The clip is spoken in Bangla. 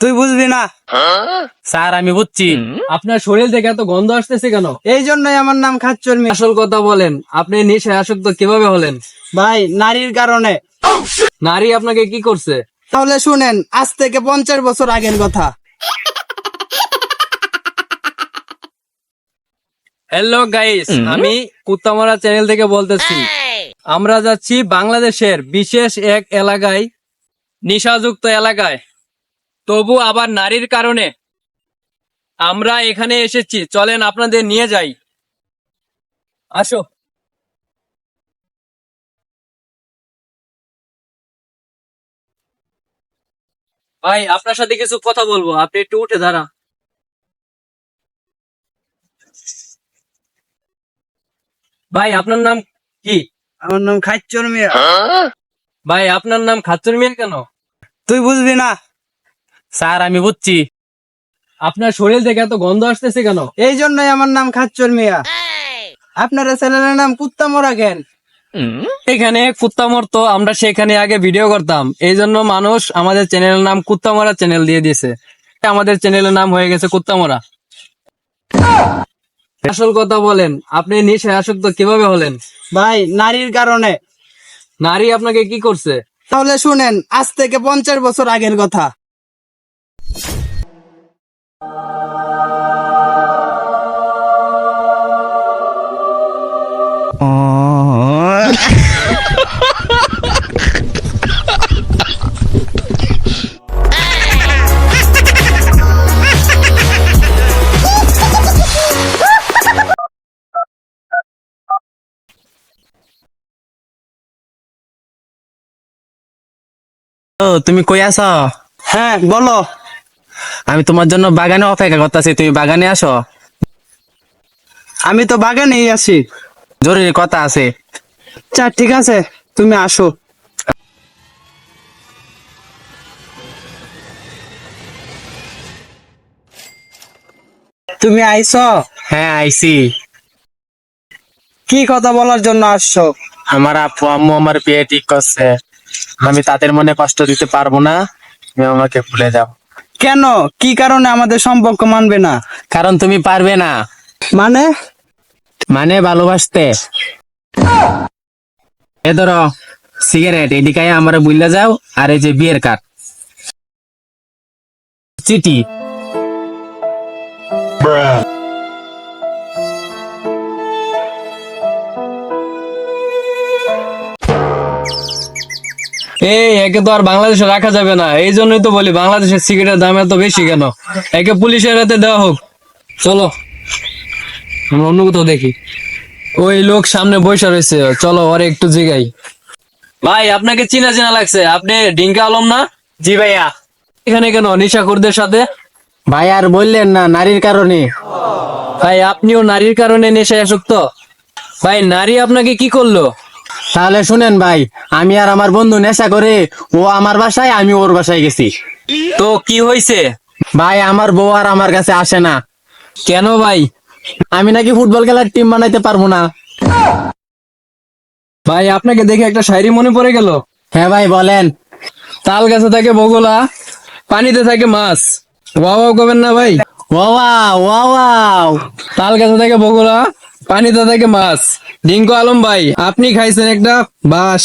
তুই বুঝবি না। স্যার আমি বুঝছি। আপনার শরীর থেকে এত গন্ধ আসতেছে কেন? এই জন্যই আমার নাম খাচ্চর আসল কথা বলেন আপনি নেশায় আসক্ত কীভাবে হলেন? ভাই নারীর কারণে। নারী আপনাকে কি করছে? তাহলে শুনেন আজ থেকে পঞ্চাশ বছর আগের কথা। হ্যালো গাইস আমি কুত্তামারা চ্যানেল থেকে বলতেছি। আমরা যাচ্ছি বাংলাদেশের বিশেষ এক এলাকায় নিশাযুক্ত এলাকায়। তবু আবার নারীর কারণে। আমরা এখানে এসেছি চলেন আপনাদের নিয়ে যাই। আসো। ভাই আপনার সাথে কিছু কথা বলব আপনি একটু উঠে দাঁড়া। ভাই আপনার নাম কি? আমার নাম খাচ্চর মিয়া। ভাই আপনার নাম খাচ্চর মিয়া কেন? তুই বুঝবি না। স্যার আমি বুঝছি। আপনার শরীর থেকে এত গন্ধ আসতেছে কেন? এই জন্যই আমার নাম খাচ্চর মিয়া। আপনার চ্যানেলের নাম কুত্তা মোরা কেন? এখানে কুত্তা মরতো আমরা সেখানে আগে ভিডিও করতাম। এই জন্য মানুষ আমাদের চ্যানেলের নাম কুত্তা মরা চ্যানেল দিয়ে দিয়েছে। আমাদের চ্যানেলের নাম হয়ে গেছে কুত্তা মরা আসল কথা বলেন আপনি নেশায় আসক্ত কীভাবে হলেন? ভাই নারীর কারণে। নারী আপনাকে কি করছে? তাহলে শুনেন আজ থেকে পঞ্চাশ বছর আগের কথা। ও তুমি কই আছ হ্যাঁ বলো আমি তোমার জন্য বাগানে অপেক্ষা করতেছি তুমি বাগানে আসো। আমি তো বাগানেই আছি। জরুরি কথা আছে। আচ্ছা ঠিক আছে তুমি আসো। তুমি আইছো? হ্যাঁ আইছি। কি কথা বলার জন্য আসছো? আমার আপু আম্মু আমার বিয়ে ঠিক করছে। আমি তাদের মনে কষ্ট দিতে পারব না। তুমি আমাকে ভুলে যাও। কেন? কি কারণে আমাদের সম্পর্ক মানবে না? কারণ তুমি পারবে না। মানে? মানে ভালোবাসতে। এ ধরো সিগারেট এদিকে আমরা বুঝলে যাও আর এই যে বিয়ের কার্ড চিঠি। এই একে তো আর বাংলাদেশে রাখা যাবে না। এই জন্যই তো বলি বাংলাদেশের সিগারেটের দাম এত বেশি কেন? একে পুলিশের হাতে দেওয়া হোক। চলো আমরা অন্য কোথাও দেখি। ওই লোক সামনে বসে রয়েছে। চলো ওরে একটু জিগাই। ভাই আপনাকে চিনা চিনা লাগছে। আপনি ডিঙ্কা আলম না? জি ভাইয়া। এখানে কেন নিশাকুরদের সাথে? ভাই আর বললেন না নারীর কারণে। ভাই আপনিও নারীর কারণে নেশায় আসক্ত? ভাই নারী আপনাকে কি করল? তাহলে শুনেন ভাই আমি আর আমার বন্ধু নেশা করে ও আমার বাসায় আমি ওর বাসায় গেছি। তো কি হয়েছে? ভাই আমার বউ আর আমার কাছে আসে না। কেন ভাই? আমি নাকি ফুটবল খেলার টিম বানাইতে পারব না। ভাই আপনাকে দেখে একটা শায়রি মনে পড়ে গেল। হ্যাঁ ভাই বলেন। তাল গাছে থাকে বগলা পানিতে থাকে মাছ। ওয়াও করবেন না ভাই? Wow wow. তাল গাছে থাকে বগলা পানিতে থাকে মাছ। ডিঙ্কু আলম ভাই আপনি খাইছেন একটা বাস